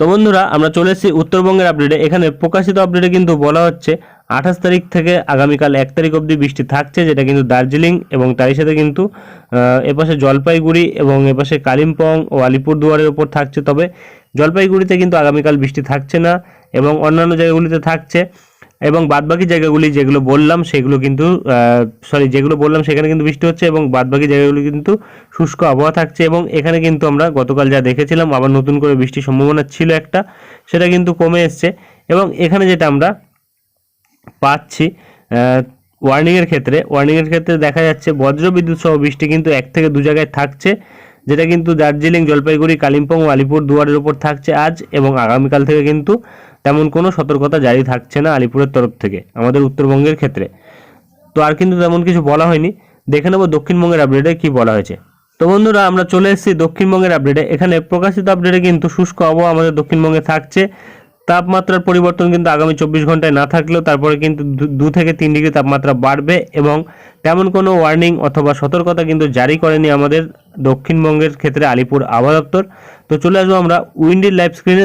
তো বন্ধুরা, আমরা চলে এসেছি উত্তরবঙ্গের আপডেটে এখানে প্রকাশিত আপডেটে কিন্তু বলা হচ্ছে, আঠাশ তারিখ থেকে আগামীকাল এক তারিখ অবধি বৃষ্টি থাকছে, যেটা কিন্তু দার্জিলিং এবং তারই সাথে কিন্তু এপাশে জলপাইগুড়ি এবং এপাশে কালিম্পং ও আলিপুরদুয়ারের ওপর থাকছে। তবে জলপাইগুড়িতে কিন্তু আগামীকাল বৃষ্টি থাকছে না এবং অন্যান্য জায়গাগুলিতে থাকছে। এবং বাদবাকি জায়গাগুলি যেগুলো বললাম, সেগুলো কিন্তু সরি যেগুলো বললাম সেখানে কিন্তু বৃষ্টি হচ্ছে এবং বাদবাকি জায়গাগুলি কিন্তু শুষ্ক আবহাওয়া থাকছে এবং এখানে কিন্তু আমরা গতকাল যা দেখেছিলাম, আবার নতুন করে বৃষ্টির সম্ভাবনা ছিল একটা, সেটা কিন্তু কমে এসছে এবং এখানে যেটা আমরা পাচ্ছি ওয়ার্নিংয়ের ক্ষেত্রে ওয়ার্নিংয়ের ক্ষেত্রে দেখা যাচ্ছে বজ্র বিদ্যুৎ সহ বৃষ্টি কিন্তু এক থেকে দু জায়গায় থাকছে, যেটা কিন্তু দার্জিলিং, জলপাইগুড়ি, কালিম্পং ও আলিপুর দুয়ারের উপর থাকছে আজ এবং আগামীকাল থেকে কিন্তু তেমন কোনো সতর্কতা জারি থাকছে না আলিপুরের তরফ থেকে, আমাদের উত্তরবঙ্গের ক্ষেত্রে। তো আর কিন্তু তেমন কিছু বলা হয়নি। দেখে নেব দক্ষিণবঙ্গের আপডেটে কি বলা হয়েছে। তো বন্ধুরা, আমরা চলে এসেছি দক্ষিণবঙ্গের আপডেটে এখানে প্রকাশিত আপডেটে কিন্তু শুষ্ক আবহাওয়া আমাদের দক্ষিণবঙ্গে থাকছে। তাপমাত্রার পরিবর্তন কিন্তু আগামী চব্বিশ ঘন্টায় না থাকলেও তারপরে কিন্তু দু- থেকে তিন ডিগ্রি তাপমাত্রা বাড়বে এবং তেমন কোনো ওয়ার্নিং অথবা সতর্কতা কিন্তু জারি করেনি আমাদের দক্ষিণবঙ্গের ক্ষেত্রে আলিপুর আবহাওয়া দপ্তর। তো চলে আসব আমরা উইন্ডির লাইভ স্ক্রিনে